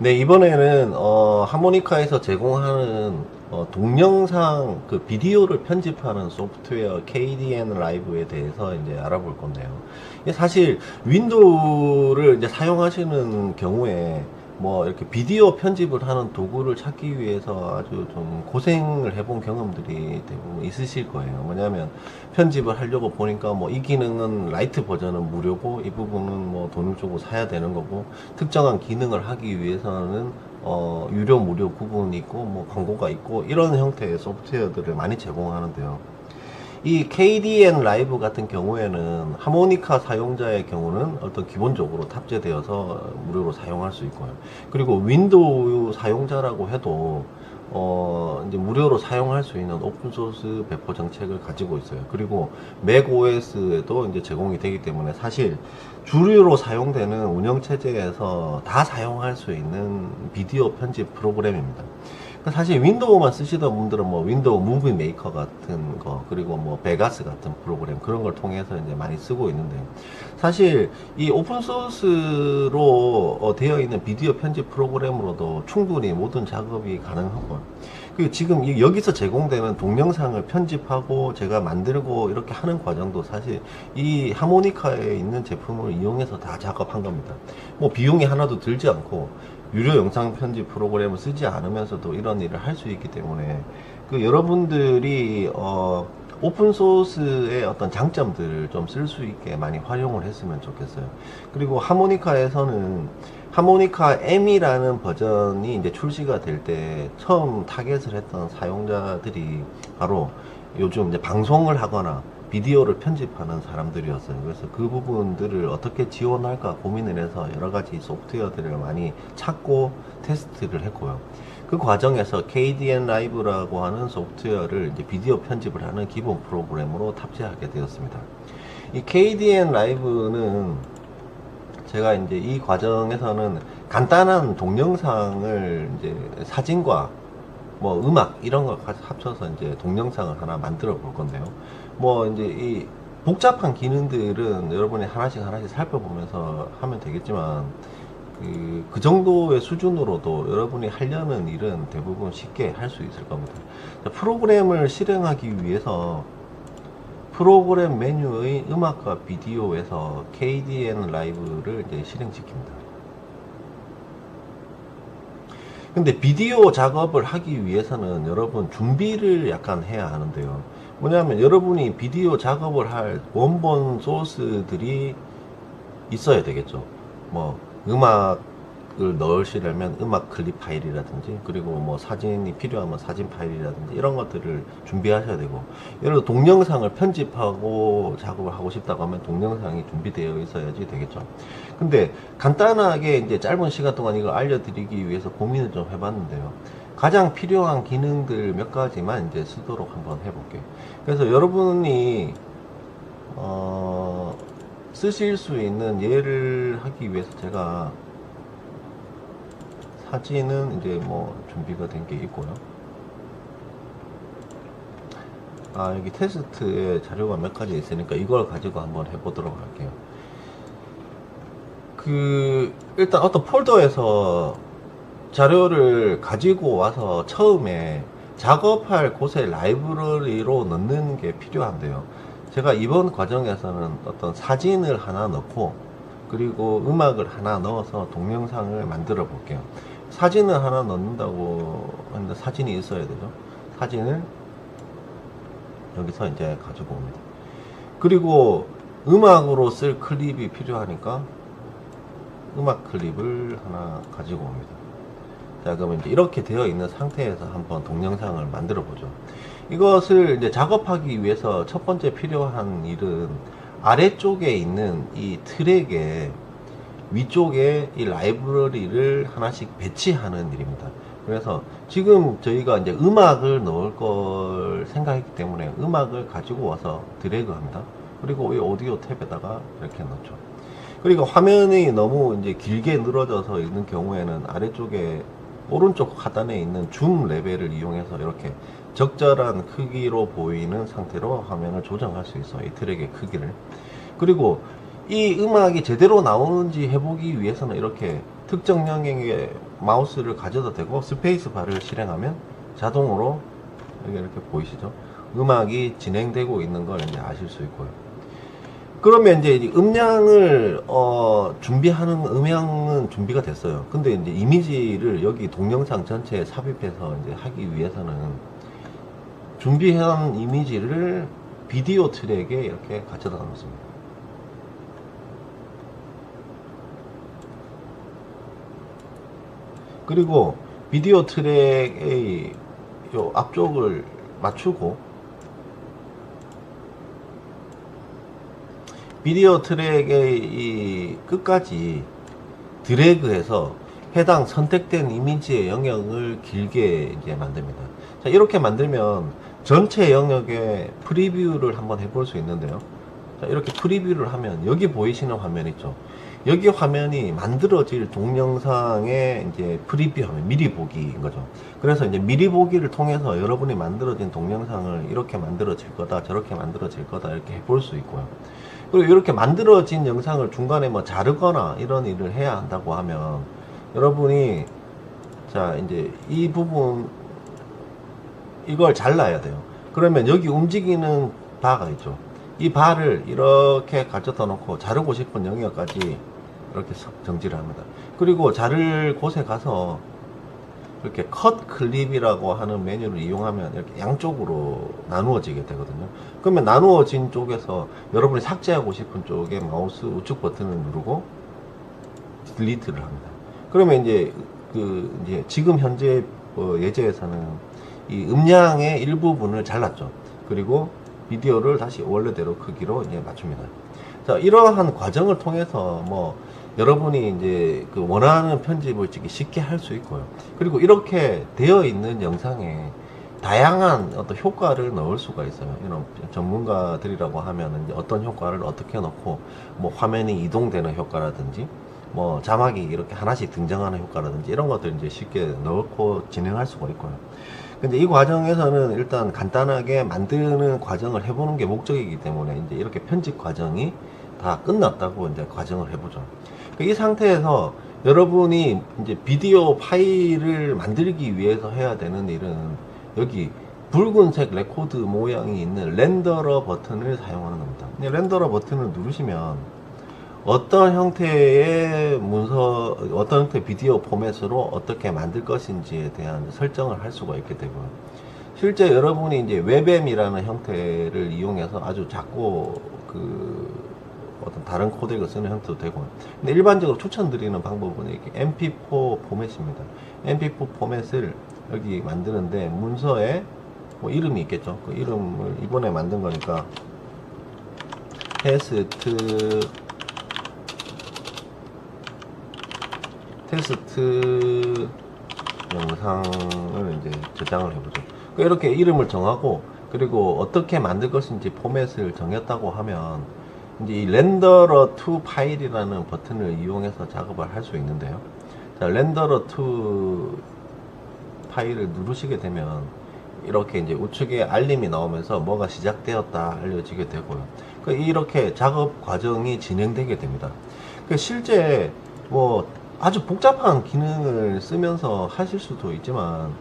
네, 이번에는 어, 하모니카에서 제공하는 어, 동영상 그 비디오를 편집하는 소프트웨어 KDN 라이브에 대해서 이제 알아볼 건데요. 사실 윈도우를 이제 사용하시는 경우에 뭐 이렇게 비디오 편집을 하는 도구를 찾기 위해서 아주 좀 고생을 해본 경험들이 대부분 있으실 거예요. 뭐냐면 편집을 하려고 보니까 뭐 이 기능은 라이트 버전은 무료고 이 부분은 뭐 돈을 주고 사야 되는 거고 특정한 기능을 하기 위해서는 어 유료 무료 구분이 있고 뭐 광고가 있고 이런 형태의 소프트웨어들을 많이 제공하는데요. 이 KDN 라이브 같은 경우에는 하모니카 사용자의 경우는 어떤 기본적으로 탑재되어서 무료로 사용할 수 있고요. 그리고 윈도우 사용자라고 해도 어 이제 무료로 사용할 수 있는 오픈 소스 배포 정책을 가지고 있어요. 그리고 맥 OS에도 이제 제공이 되기 때문에 사실 주류로 사용되는 운영 체제에서 다 사용할 수 있는 비디오 편집 프로그램입니다. 사실 윈도우만 쓰시던 분들은 뭐 윈도우 무비 메이커 같은 거 그리고 뭐 베가스 같은 프로그램 그런 걸 통해서 이제 많이 쓰고 있는데 사실 이 오픈 소스로 어, 되어 있는 비디오 편집 프로그램으로도 충분히 모든 작업이 가능하고 그리고 지금 이- 여기서 제공되는 동영상을 편집하고 제가 만들고 이렇게 하는 과정도 사실 이 하모니카에 있는 제품을 이용해서 다 작업한 겁니다. 뭐 비용이 하나도 들지 않고 유료 영상 편집 프로그램을 쓰지 않으면서도 이런 일을 할 수 있기 때문에 그 여러분들이 어 오픈 소스의 어떤 장점들을 좀 쓸 수 있게 많이 활용을 했으면 좋겠어요. 그리고 하모니카에서는 하모니카 M이라는 버전이 이제 출시가 될 때 처음 타겟을 했던 사용자들이 바로 요즘 이제 방송을 하거나 비디오를 편집하는 사람들이었어요. 그래서 그 부분들을 어떻게 지원할까 고민을 해서 여러 가지 소프트웨어들을 많이 찾고 테스트를 했고요. 그 과정에서 KDN 라이브라고 하는 소프트웨어를 이제 비디오 편집을 하는 기본 프로그램으로 탑재하게 되었습니다. 이 KDN 라이브는 제가 이제 이 과정에서는 간단한 동영상을 이제 사진과 뭐 음악 이런 걸 같이 합쳐서 이제 동영상을 하나 만들어 볼 건데요. 뭐 이제 이 복잡한 기능들은 여러분이 하나씩 하나씩 살펴보면서 하면 되겠지만 그, 그 정도의 수준으로도 여러분이 하려는 일은 대부분 쉽게 할 수 있을 겁니다. 자, 프로그램을 실행하기 위해서 프로그램 메뉴의 음악과 비디오에서 KDN 라이브를 이제 실행시킵니다. 근데 비디오 작업을 하기 위해서는 여러분 준비를 약간 해야 하는데요. 뭐냐면 여러분이 비디오 작업을 할 원본 소스들이 있어야 되겠죠. 뭐 음악 을 넣으시려면 음악 클립 파일이라든지 그리고 뭐 사진이 필요하면 사진 파일이라든지 이런 것들을 준비하셔야 되고 예를 들어 동영상을 편집하고 작업을 하고 싶다고 하면 동영상이 준비되어 있어야지 되겠죠. 근데 간단하게 이제 짧은 시간 동안 이걸 알려드리기 위해서 고민을 좀 해봤는데요. 가장 필요한 기능들 몇 가지만 이제 쓰도록 한번 해볼게요. 그래서 여러분이 어, 쓰실 수 있는 예를 하기 위해서 제가 사진은 이제 뭐 준비가 된 게 있고요. 아, 여기 테스트에 자료가 몇 가지 있으니까 이걸 가지고 한번 해보도록 할게요. 그, 일단 어떤 폴더에서 자료를 가지고 와서 처음에 작업할 곳에 라이브러리로 넣는 게 필요한데요. 제가 이번 과정에서는 어떤 사진을 하나 넣고 그리고 음악을 하나 넣어서 동영상을 만들어 볼게요. 사진을 하나 넣는다고 하는데 사진이 있어야 되죠. 사진을 여기서 이제 가지고 옵니다. 그리고 음악으로 쓸 클립이 필요하니까 음악 클립을 하나 가지고 옵니다. 자, 그러면 이제 이렇게 되어 있는 상태에서 한번 동영상을 만들어 보죠. 이것을 이제 작업하기 위해서 첫 번째 필요한 일은 아래쪽에 있는 이 트랙에 위쪽에 이 라이브러리를 하나씩 배치하는 일입니다. 그래서 지금 저희가 이제 음악을 넣을 걸 생각했기 때문에 음악을 가지고 와서 드래그 합니다. 그리고 이 오디오 탭에다가 이렇게 넣죠. 그리고 화면이 너무 이제 길게 늘어져서 있는 경우에는 아래쪽에 오른쪽 하단에 있는 줌 레벨을 이용해서 이렇게 적절한 크기로 보이는 상태로 화면을 조정할 수 있어요. 이 트랙의 크기를. 그리고 이 음악이 제대로 나오는지 해보기 위해서는 이렇게 특정 영역에 마우스를 가져다 대고 스페이스 바를 실행하면 자동으로 여기 이렇게 보이시죠? 음악이 진행되고 있는 걸 이제 아실 수 있고요. 그러면 이제 이 음량을 어, 준비하는 음향은 준비가 됐어요. 근데 이제 이미지를 여기 동영상 전체에 삽입해서 이제 하기 위해서는 준비한 이미지를 비디오 트랙에 이렇게 가져다 놓습니다. 그리고 비디오 트랙의 요 앞쪽을 맞추고 비디오 트랙의 이 끝까지 드래그해서 해당 선택된 이미지의 영역을 길게 이제 만듭니다. 자, 이렇게 만들면 전체 영역의 프리뷰를 한번 해볼 수 있는데요. 자, 이렇게 프리뷰를 하면 여기 보이시는 화면 있죠. 여기 화면이 만들어질 동영상의 이제 프리뷰 화면, 미리 보기인 거죠. 그래서 이제 미리 보기를 통해서 여러분이 만들어진 동영상을 이렇게 만들어질 거다, 저렇게 만들어질 거다, 이렇게 해볼 수 있고요. 그리고 이렇게 만들어진 영상을 중간에 뭐 자르거나 이런 일을 해야 한다고 하면 여러분이 자, 이제 이 부분 이걸 잘라야 돼요. 그러면 여기 움직이는 바가 있죠. 이 바를 이렇게 가져다 놓고 자르고 싶은 영역까지 이렇게 석- 정지를 합니다. 그리고 자를 곳에 가서 이렇게 컷 클립이라고 하는 메뉴를 이용하면 이렇게 양쪽으로 나누어지게 되거든요. 그러면 나누어진 쪽에서 여러분이 삭제하고 싶은 쪽에 마우스 우측 버튼을 누르고 딜리트를 합니다. 그러면 이제 그 이제 지금 현재 어, 예제에서는 이 음량의 일부분을 잘랐죠. 그리고 비디오를 다시 원래대로 크기로 이제 맞춥니다. 자, 이러한 과정을 통해서 뭐 여러분이 이제 그 원하는 편집을 찍기 쉽게 할 수 있고요. 그리고 이렇게 되어 있는 영상에 다양한 어떤 효과를 넣을 수가 있어요. 이런 전문가들이라고 하면 이제 어떤 효과를 어떻게 넣고 뭐 화면이 이동되는 효과라든지 뭐 자막이 이렇게 하나씩 등장하는 효과라든지 이런 것들 이제 쉽게 넣고 진행할 수가 있고요. 근데 이 과정에서는 일단 간단하게 만드는 과정을 해보는 게 목적이기 때문에 이제 이렇게 편집 과정이 다 끝났다고 이제 과정을 해보죠. 이 상태에서 여러분이 이제 비디오 파일을 만들기 위해서 해야 되는 일은 여기 붉은색 레코드 모양이 있는 렌더러 버튼을 사용하는 겁니다. 이 렌더러 버튼을 누르시면 어떤 형태의 문서, 어떤 형태의 비디오 포맷으로 어떻게 만들 것인지에 대한 설정을 할 수가 있게 되고요. 실제 여러분이 이제 웹엠이라는 형태를 이용해서 아주 작고 그 어떤 다른 코덱을 쓰는 형태도 되고 근데 일반적으로 추천드리는 방법은 이렇게 mp4 포맷입니다. mp4 포맷을 여기 만드는데 문서에 뭐 이름이 있겠죠. 그 이름을 이번에 만든 거니까 테스트 테스트 영상을 이제 저장을 해보죠. 그러니까 이렇게 이름을 정하고 그리고 어떻게 만들 것인지 포맷을 정했다고 하면 이제 이 렌더러 2 파일이라는 버튼을 이용해서 작업을 할 수 있는데요. 자, 렌더러 2 파일을 누르시게 되면 이렇게 이제 우측에 알림이 나오면서 뭐가 시작되었다 알려지게 되고요. 그 이렇게 작업 과정이 진행되게 됩니다. 그 실제 뭐 아주 복잡한 기능을 쓰면서 하실 수도 있지만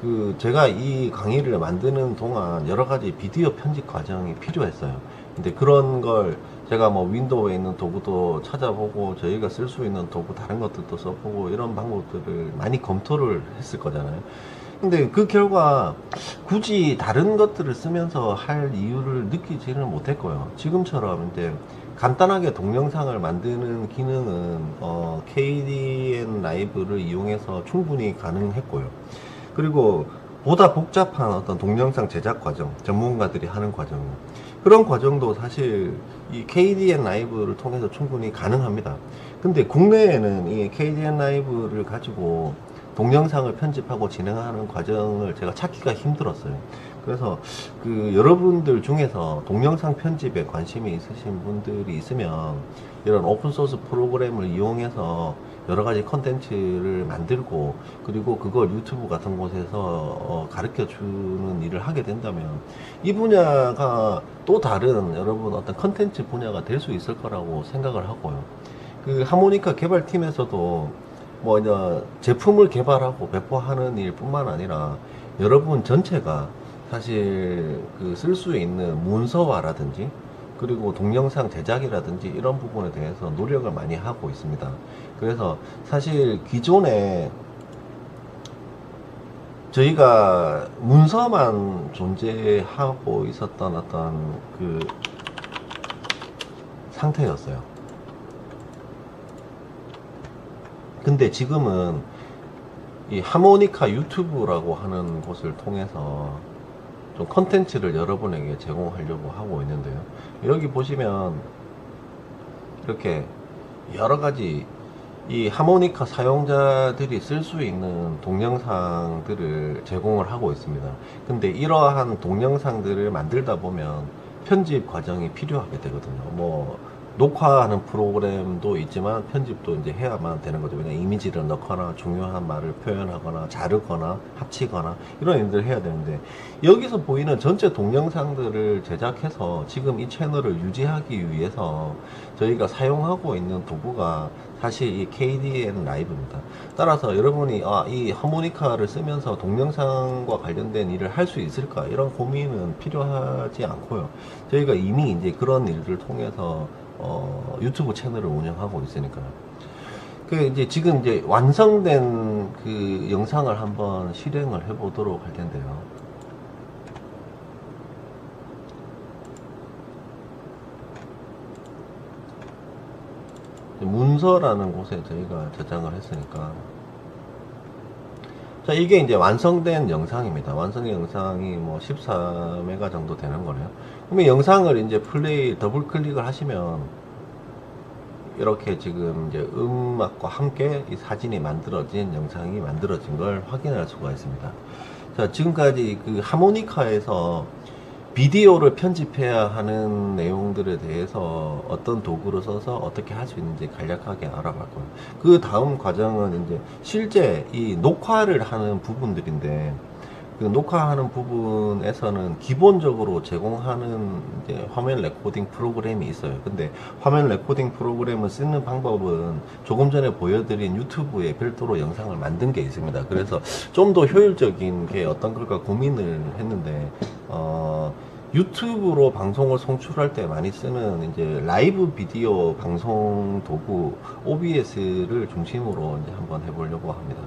그 제가 이 강의를 만드는 동안 여러 가지 비디오 편집 과정이 필요했어요. 근데 그런 걸 제가 뭐 윈도우에 있는 도구도 찾아보고 저희가 쓸 수 있는 도구 다른 것들도 써보고 이런 방법들을 많이 검토를 했을 거잖아요. 근데 그 결과 굳이 다른 것들을 쓰면서 할 이유를 느끼지는 못했고요. 지금처럼 이제 간단하게 동영상을 만드는 기능은 어, KDN 라이브를 이용해서 충분히 가능했고요. 그리고 보다 복잡한 어떤 동영상 제작 과정, 전문가들이 하는 과정, 그런 과정도 사실 이 KDN 라이브를 통해서 충분히 가능합니다. 근데 국내에는 이 KDN 라이브를 가지고 동영상을 편집하고 진행하는 과정을 제가 찾기가 힘들었어요. 그래서 그 여러분들 중에서 동영상 편집에 관심이 있으신 분들이 있으면 이런 오픈소스 프로그램을 이용해서 여러 가지 컨텐츠를 만들고 그리고 그걸 유튜브 같은 곳에서 어, 가르쳐 주는 일을 하게 된다면 이 분야가 또 다른 여러분 어떤 컨텐츠 분야가 될 수 있을 거라고 생각을 하고요. 그 하모니카 개발팀에서도 뭐 이제 제품을 개발하고 배포하는 일뿐만 아니라 여러분 전체가 사실 그 쓸 수 있는 문서화라든지 그리고 동영상 제작이라든지 이런 부분에 대해서 노력을 많이 하고 있습니다. 그래서 사실 기존에 저희가 문서만 존재하고 있었던 어떤 그 상태였어요. 근데 지금은 이 하모니카 유튜브라고 하는 곳을 통해서 좀 컨텐츠를 여러분에게 제공하려고 하고 있는데요. 여기 보시면 이렇게 여러 가지 이 하모니카 사용자들이 쓸 수 있는 동영상들을 제공을 하고 있습니다. 근데 이러한 동영상들을 만들다 보면 편집 과정이 필요하게 되거든요. 뭐 녹화하는 프로그램도 있지만 편집도 이제 해야만 되는 거죠. 그냥 이미지를 넣거나 중요한 말을 표현하거나 자르거나 합치거나 이런 일들을 해야 되는데 여기서 보이는 전체 동영상들을 제작해서 지금 이 채널을 유지하기 위해서 저희가 사용하고 있는 도구가 사실 이 KDN 라이브입니다. 따라서 여러분이 아, 이 하모니카를 쓰면서 동영상과 관련된 일을 할 수 있을까 이런 고민은 필요하지 않고요. 저희가 이미 이제 그런 일들을 통해서 어, 유튜브 채널을 운영하고 있으니까요. 그 이제 지금 이제 완성된 그 영상을 한번 실행을 해보도록 할 텐데요. 문서라는 곳에 저희가 저장을 했으니까 자 이게 이제 완성된 영상입니다. 완성된 영상이 뭐 14메가 정도 되는 거네요. 그러면 영상을 이제 플레이 더블 클릭을 하시면 이렇게 지금 이제 음악과 함께 이 사진이 만들어진 영상이 만들어진 걸 확인할 수가 있습니다. 자 지금까지 그 하모니카에서 비디오를 편집해야 하는 내용들에 대해서 어떤 도구를 써서 어떻게 할 수 있는지 간략하게 알아봤고요. 그 다음 과정은 이제 실제 이 녹화를 하는 부분들인데 그 녹화하는 부분에서는 기본적으로 제공하는 화면 레코딩 프로그램이 있어요. 근데 화면 레코딩 프로그램을 쓰는 방법은 조금 전에 보여드린 유튜브에 별도로 영상을 만든 게 있습니다. 그래서 좀 더 효율적인 게 어떤 걸까 고민을 했는데 어, 유튜브로 방송을 송출할 때 많이 쓰는 이제 라이브 비디오 방송 도구 OBS를 중심으로 이제 한번 해보려고 합니다.